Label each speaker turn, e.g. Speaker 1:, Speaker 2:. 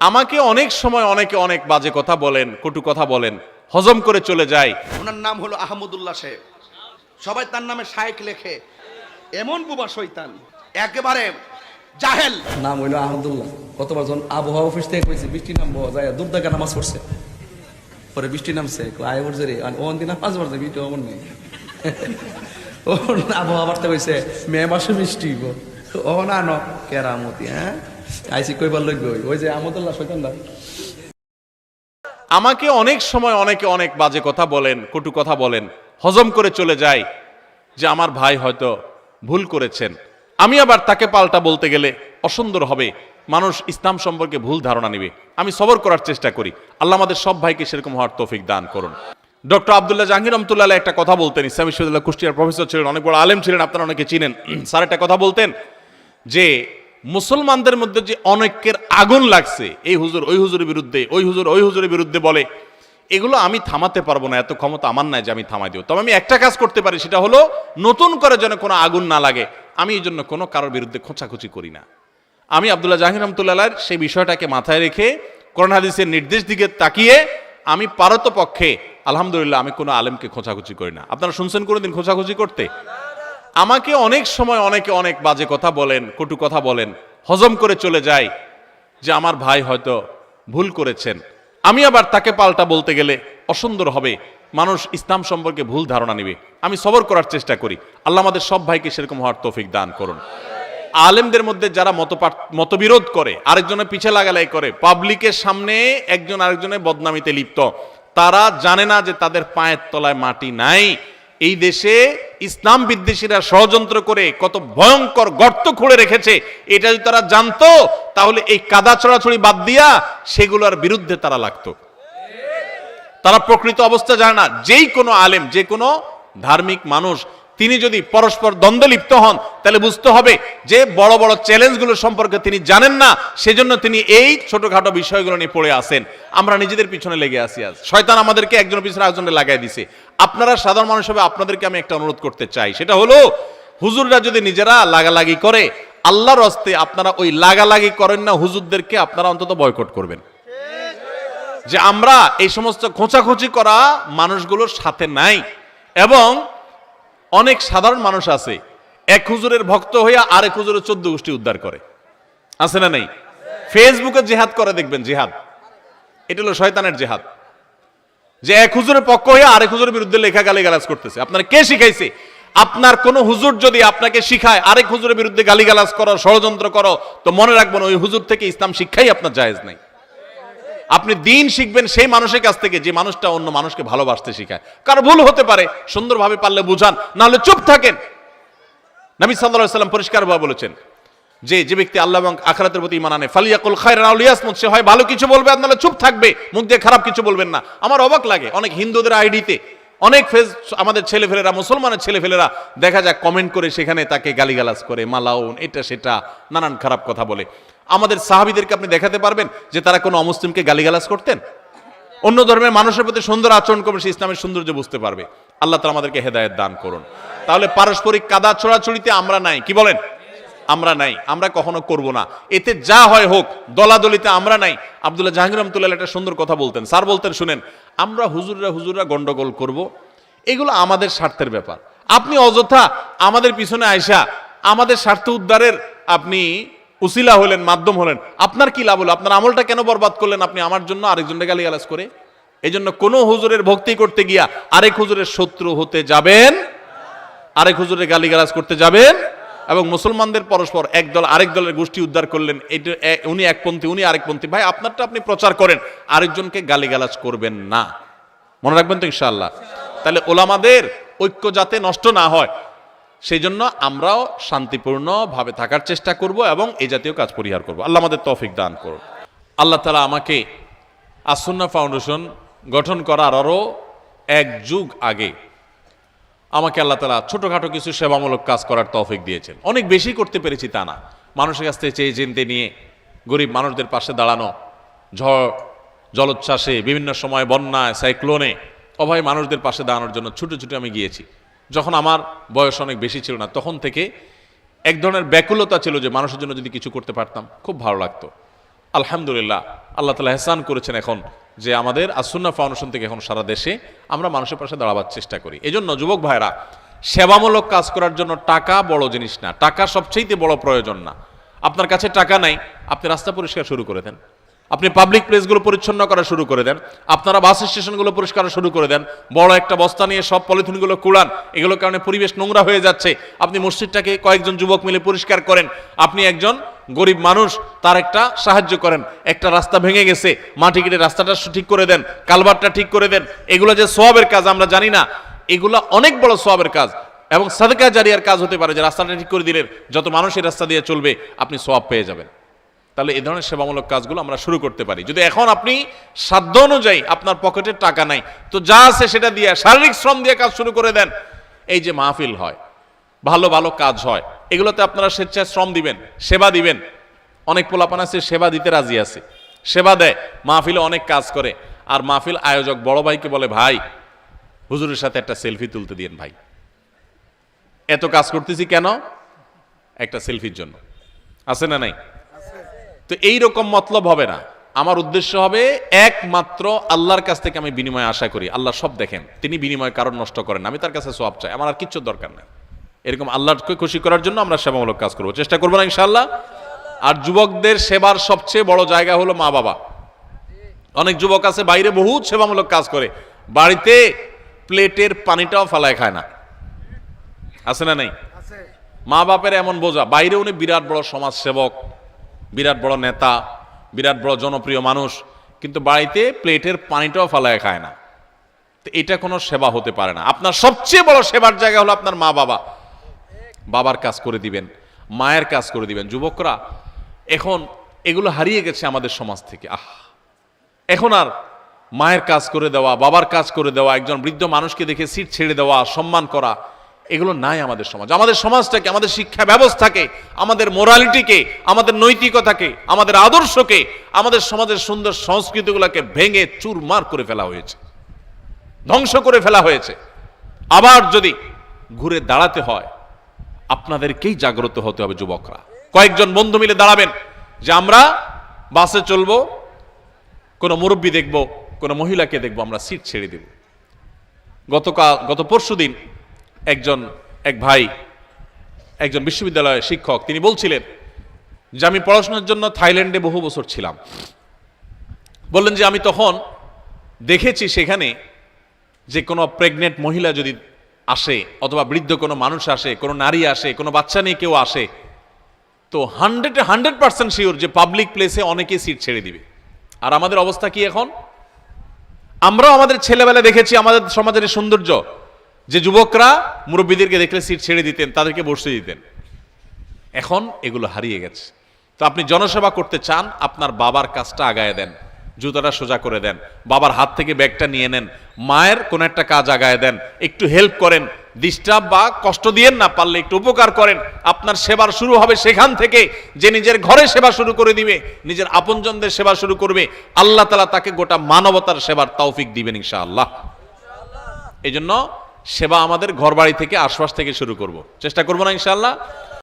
Speaker 1: আমাকে অনেক সময় অনেকে অনেক বাজে কথা বলেন কটু কথা বলেন হজম করে চলে যায়।
Speaker 2: ওনার নাম হলো আহমদুল্লাহ সাহেব। সবাই তার নামে শায়েক লেখে। এমন বুবা শৈতান একেবারে জাহেল।
Speaker 3: নাম হইল আহমদুল্লাহ। কতবার যখন আবহাওয়া অফিস থেকে কইছে বৃষ্টি নামবো যায় দূর থেকে নামাজ পড়ছে। পরে বৃষ্টি নামছে কই আয় উঠছে রে আর ওখান দিন নামাজ পড়ছে বৃষ্টি অমন নেই ও আবহাওয়া বাড়তে কইছে মে মাসে বৃষ্টি গো ও না ন কেরামতি হ্যাঁ? আইসি কইবার লইব ওই যে আহমদুল্লাহ শৈতানদা
Speaker 1: আমাকে অনেক সময় অনেকে অনেক বাজে কথা বলেন, কটু কথা বলেন, হজম করে চলে যায় যে আমার ভাই হয়তো ভুল করেছেন। আমি আবার তাকে পাল্টা বলতে গেলে অসুন্দর হবে। মানুষ ইসলাম সম্পর্কে ভুল ধারণা নেবে। আমি সবর করার চেষ্টা করি। আল্লাহ আমাদের সব ভাইকে সেরকম হওয়ার তৌফিক দান করুন। ডক্টর আবদুল্লাহ জাহাঙ্গীর রহমতুল্লাহ একটা কথা বলতেন। ইসলাম বিশ্ববিদ্যালয় কুষ্টিয়ার প্রফেসর ছিলেন, অনেক বড় আলেম ছিলেন, আপনারা অনেকে চিনেন। স্যার একটা কথা বলতেন যে মুসলমানদের মধ্যে যে অনেকের আগুন লাগছে, এই হুজুর, ওই হুজুরের বিরুদ্ধে, ওই হুজুর, ওই হুজুরের বিরুদ্ধে বলে, এগুলো আমি থামাতে পারব না, এত ক্ষমতা আমার নাই যে আমি থামাই দিও তবে আমি একটা কাজ করতে পারি, সেটা হলো নতুন করে যেন কোনো আগুন না লাগে। আমি এই জন্য কোনো কারোর বিরুদ্ধে খোঁচাখুচি করি না। আমি আবদুল্লাহ জাহির রহমতুল্লাহ সেই বিষয়টাকে মাথায় রেখে করোনা হাদিসের নির্দেশ দিকে তাকিয়ে আমি পারত পক্ষে আলহামদুলিল্লাহ, আমি কোনো আলেমকে খোঁচাখুচি করি না। আপনারা শুনছেন কোনোদিন খোঁচাখুচি করতে? আমাকে অনেক সময় অনেকে অনেক বাজে কথা বলেন, কটু কথা বলেন, হজম করে চলে যায় যে আমার ভাই হয়তো ভুল করেছেন। আমি আবার তাকে পাল্টা বলতে গেলে অসুন্দর হবে। মানুষ ইসলাম সম্পর্কে ভুল ধারণা নেবে। আমি সবর করার চেষ্টা করি। আল্লাহ আমাদের সব ভাইকে সেরকম হওয়ার তৌফিক দান করুন। আলেমদের মধ্যে যারা মত মতবিরোধ করে, আরেকজনের পিছে লাগালাই করে, পাবলিকের সামনে একজন আরেকজনের বদনামিতে লিপ্ত, তারা জানে না যে তাদের পায়ের তলায় মাটি নাই। এই দেশে ইসলাম বিদ্বেষীরা ষড়যন্ত্র করে কত ভয়ঙ্কর গর্ত খুঁড়ে রেখেছে, এটা যদি তারা জানতো, তাহলে এই কাদা ছড়াছড়ি বাদ দিয়া সেগুলোর বিরুদ্ধে তারা লাগতো। তারা প্রকৃত অবস্থা জানে না, যেই কোনো আলেম, যে কোনো ধার্মিক মানুষ তিনি যদি পরস্পর দ্বন্দ্ব লিপ্ত হন, তাহলে বুঝতে হবে যে বড় বড় চ্যালেঞ্জগুলো সম্পর্কে তিনি জানেন না, সেজন্য তিনি এই ছোটখাটো বিষয়গুলো নিয়ে পড়ে আসেন আমরা নিজেদের পিছনে লেগে আসি আজ। শয়তান আমাদেরকে একজনের পিছনে একজনে লাগাই দিছে। আপনারা সাধারণ মানুষ হবে আপনাদেরকে আমি একটা অনুরোধ করতে চাই। সেটা হলো, হুজুররা যদি নিজেরা লাগালাগি করে, আল্লাহর হস্তে আপনারা ওই লাগালাগি করেন না, হুজুরদেরকে আপনারা অন্তত বয়কট করবেন। যে আমরা এই সমস্ত খোঁচাখুচি করা মানুষগুলোর সাথে নাই। এবং অনেক সাধারণ মানুষ আছে। এক হুজুরের ভক্ত হইয়া আরেক হুজুরের চোদ্দ গোষ্ঠী উদ্ধার করে। আছে না নেই? ফেসবুকে জেহাদ করে দেখবেন, জেহাদ। এটা হলো শয়তানের জেহাদ। যে এক হুজুরের পক্ষ হয়ে আরেক হুজুরের বিরুদ্ধে লেখা গালি গালাজ করতেছে। আপনার কে শিখাইছে? আপনার কোন হুজুর যদি আপনাকে শিখায়, আরেক হুজুরের বিরুদ্ধে গালিগালাজ করো, ষড়যন্ত্র করো, তো মনে রাখবেন ওই হুজুর থেকে ইসলাম শিক্ষাই আপনার জায়েজ নাই। আপনি দিন শিখবেন সেই মানুষের কাছ থেকে যে মানুষটা অন্য মানুষকে ভালোবাসতে শিখায়। কারও ভুল হতে পারে, সুন্দরভাবে পারলে বুঝান, নাহলে চুপ থাকেন। নবী সাল্লাল্লাহু সাল্লাম পরিষ্কারভাবে বলেছেন, যে যে ব্যক্তি আল্লাহ এবং আখরাতের প্রতি ইমান আনে, ফালিয়াকুল খায়রান আও লিয়াসমুত, সে হয় ভালো কিছু বলবে নাহলে চুপ থাকবে, মুখ দিয়ে খারাপ কিছু বলবেন না। আমার অবাক লাগে, অনেক হিন্দুদের আইডিতে, অনেক ফেজ আমাদের ছেলেফেলেরা, মুসলমানের ছেলেফেলেরা, দেখা যায় কমেন্ট করে সেখানে তাকে গালিগালাজ করে, মালাউন, এটা, সেটা, নানান খারাপ কথা বলে। আমাদের সাহাবিদেরকে আপনি দেখাতে পারবেন যে তারা কোনো অমুসলিমকে গালিগালাজ করতেন? অন্য ধর্মের মানুষের প্রতি সুন্দর আচরণ করবে, সে ইসলামের সৌন্দর্য বুঝতে পারবে। আল্লাহ তালা আমাদেরকে হেদায়ত দান করুন। তাহলে পারস্পরিক কাদা ছড়াছড়িতে আমরা নাই, কি বলেন? আমরা নাই, আমরা কখনো করব না। এতে যা হয় হোক, দলাদলিতে আমরা নাই। আবদুল্লাহ জাহাঙ্গীর রহমতুল্লাহ একটা সুন্দর কথা বলতেন। স্যার বলতেন, শুনেন, আমরা হুজুররা হুজুররা গন্ডগোল করব। এগুলো আমাদের স্বার্থের ব্যাপার। আপনি অযথা আমাদের পিছনে আয়সা আমাদের স্বার্থ উদ্ধারের আপনি উসিলা হলেন, মাধ্যম হলেন। আপনার কি লাভ হলো? আপনার আমলটা কেন বরবাদ করলেন আপনি? আমার জন্য আরেকজনকে গালিগালাজ করে। এই জন্য কোনো হুজুরের ভক্তি করতে গিয়া আরেক হুজুরের শত্রু হতে যাবেন, আরেক হুজুরের গালি গালিগালাজ করতে যাবেন এবং মুসলমানদের পরস্পর এক দল, আরেক দলের গোষ্ঠী উদ্ধার করলেন। এটা উনি একপন্থী উনি আরেকপন্থী ভাই, আপনারটা আপনি প্রচার করেন, আরেকজনকে গালি গালিগালাজ করবেন না। মনে রাখবেন তো ইনশাআল্লাহ। তাহলে ওলামাদের ঐক্য যাতে নষ্ট না হয় সেই জন্য আমরাও শান্তিপূর্ণভাবে থাকার চেষ্টা করব এবং এই জাতীয় কাজ পরিহার করব। আল্লাহ আমাদের তৌফিক দান করুন। আল্লাহ তালা আমাকে আসন্না ফাউন্ডেশন গঠন করার আরও এক যুগ আগে আমাকে আল্লাহ তালা ছোটোখাটো কিছু সেবামূলক কাজ করার তৌফিক দিয়েছেন। অনেক বেশি করতে পেরেছি তা না। মানুষের কাছ থেকে চেয়ে চিনতে নিয়ে গরিব মানুষদের পাশে দাঁড়ানো, ঝড়, জলোচ্ছ্বাসে, বিভিন্ন সময় বন্যায়, সাইক্লোনে অভয় মানুষদের পাশে দাঁড়ানোর জন্য ছুটে ছুটে আমি গিয়েছি। যখন আমার বয়স অনেক বেশি ছিল না, তখন থেকে এক ধরনের ব্যাকুলতা ছিল যে মানুষের জন্য যদি কিছু করতে পারতাম, খুব ভালো লাগতো। আলহামদুলিল্লাহ, আল্লাহ তালা হেসান করেছেন এখন যে আমাদের আসুন্না ফাউন্ডেশন থেকে এখন সারা দেশে আমরা মানুষের পাশে দাঁড়াবার চেষ্টা করি। এই জন্য যুবক ভাইরা সেবামূলক কাজ করার জন্য টাকা বড় জিনিস না। টাকা সবচেয়ে বড় প্রয়োজন না। আপনার কাছে টাকা নাই, আপনি রাস্তা পরিষ্কার শুরু করে দেন। আপনি পাবলিক প্লেসগুলো পরিচ্ছন্ন করা শুরু করে দেন। আপনারা বাস স্টেশনগুলো পরিষ্কার শুরু করে দেন। বড় একটা বস্তা নিয়ে সব পলিথিনগুলো কুড়ান। এগুলোর কারণে পরিবেশ নোংরা হয়ে যাচ্ছে। আপনি মসজিদটাকে কয়েকজন যুবক মিলে পরিষ্কার করেন। আপনি একজন গরিব মানুষ, তার একটা সাহায্য করেন। একটা রাস্তা ভেঙে গেছে, মাটি কেটে রাস্তাটা ঠিক করে দেন, কালভারটা ঠিক করে দেন। এগুলো যে সোয়াবের কাজ, আমরা জানি না। এগুলো অনেক বড় সোয়াবের কাজ এবং সাদকা জারিয়ার কাজ হতে পারে যে রাস্তাটা ঠিক করে দিলেন যত মানুষ এই রাস্তা দিয়ে চলবে, আপনি সোয়াব পেয়ে যাবেন। তাহলে এই ধরনের সেবামূলক কাজগুলো আমরা শুরু করতে পারি। যদি এখন আপনি সাধ্য অনুযায়ী আপনার পকেটে টাকা নাই, তো যা আছে সেটা দিয়ে, শারীরিক শ্রম দিয়ে কাজ শুরু করে দেন। এই যে মাহফিল হয়, ভালো ভালো কাজ হয়, এগুলোতে আপনারা স্বেচ্ছায় শ্রম দিবেন, সেবা দিবেন। অনেক পোলাপান আছে, সেবা দিতে রাজি আছে, সেবা দেয়, মাহফিলে অনেক কাজ করে। আর মাহফিল আয়োজক বড় ভাইকে বলে, ভাই, হুজুরের সাথে একটা সেলফি তুলতে দিন ভাই। এত কাজ করতেছি কেন? একটা সেলফির জন্য। আছে না নাই? তো এই রকম মতলব হবে না। আমার উদ্দেশ্য হবে একমাত্র আল্লাহর কাছ থেকে আমি বিনিময় আশা করি। আল্লাহ সব দেখেন। তিনি বিনিময় কারণ নষ্ট করেন আমি তার কাছে সব চাই। আমার আর কিচ্ছু দরকার নেই। এরকম আল্লাহকে খুশি করার জন্য আমরা সেবামূলক কাজ করব। চেষ্টা করব না ইনশাল্লাহ আর যুবকদের সেবার সবচেয়ে বড় জায়গা হলো মা বাবা। অনেক যুবক আছে বাইরে বহুত সেবামূলক কাজ করে। বাড়িতে প্লেটের পানিটাও ফালায় খায় না। আছে না নাই? মা বাপের এমন বোঝা। বাইরে উনি বিরাট বড় সমাজ সেবক বিরাট বড় নেতা, বিরাট বড় জনপ্রিয় মানুষ, কিন্তু বাড়িতে প্লেটের পানিটাও ফালায় খায় না। তো এটা কোনো সেবা হতে পারে না। আপনার সবচেয়ে বড় সেবার জায়গা হলো আপনার মা বাবা। বাবার কাজ করে দিবেন, মায়ের কাজ করে দিবেন। যুবকরা, এখন এগুলো হারিয়ে গেছে আমাদের সমাজ থেকে। আহ! এখন আর মায়ের কাজ করে দেওয়া, বাবার কাজ করে দেওয়া, একজন বৃদ্ধ মানুষকে দেখে সিট ছেড়ে দেওয়া, সম্মান করা এগুলো নাই আমাদের সমাজ। আমাদের সমাজটাকে, আমাদের শিক্ষা ব্যবস্থাকে, আমাদের মোরালিটিকে আমাদের নৈতিকতাকে, আমাদের আদর্শকে, আমাদের সমাজের সুন্দর সংস্কৃতিগুলোকে ভেঙে চুরমার করে ফেলা হয়েছে। ধ্বংস করে ফেলা হয়েছে। আবার যদি ঘুরে দাঁড়াতে হয়, আপনাদেরকেই জাগ্রত হতে হবে যুবকরা। কয়েকজন বন্ধু মিলে দাঁড়াবেন যে আমরা বাসে চলবো, কোনো মুরব্বী দেখব, কোনো মহিলাকে দেখব, আমরা সিট ছেড়ে দেব। গতকাল, গত পরশু দিন একজন, এক ভাই, একজন বিশ্ববিদ্যালয়ের শিক্ষক, তিনি বলছিলেন যে, আমি পড়াশোনার জন্য থাইল্যান্ডে বহু বছর ছিলাম। বললেন যে, আমি তখন দেখেছি সেখানে যে, কোনো প্রেগনেন্ট মহিলা যদি আসে অথবা বৃদ্ধ কোনো মানুষ আসে, কোনো নারী আসে, কোনো বাচ্চা নিয়ে কেউ আসে, তো হান্ড্রেড হান্ড্রেড পার্সেন্ট শিওর যে পাবলিক প্লেসে অনেকে সিট ছেড়ে দিবে। আর আমাদের অবস্থা কি এখন? আমরাও আমাদের ছেলেবেলা দেখেছি আমাদের সমাজের সৌন্দর্য। যে যুবকরা মুরব্বীদেরকে দেখলে সিট ছেড়ে দিতেন, তাদেরকে বসতে দিতেন। এখন এগুলো হারিয়ে গেছে। তো আপনি জনসেবা করতে চান, আপনার বাবার কাজটা আগায় দেন, জুতাটা সোজা করে দেন, বাবার হাত থেকে ব্যাগটা নিয়ে নেন, মায়ের কোনো একটা কাজ আগায় দেন, একটু হেল্প করেন ডিস্টার্ব বা কষ্ট দিয়েন না, পারলে একটু উপকার করেন, আপনার সেবার শুরু হবে সেখান থেকে, যে নিজের ঘরে সেবা শুরু করে দিবে, নিজের আপনজনদের সেবা শুরু করবে, আল্লাহ তালা তাকে গোটা মানবতার সেবার তৌফিক দিবেন ইনশাআল্লাহ। এই জন্য সেবা আমাদের ঘরবাড়ি থেকে আশপাশ থেকে শুরু করব। চেষ্টা করব না ইনশাআল্লাহ।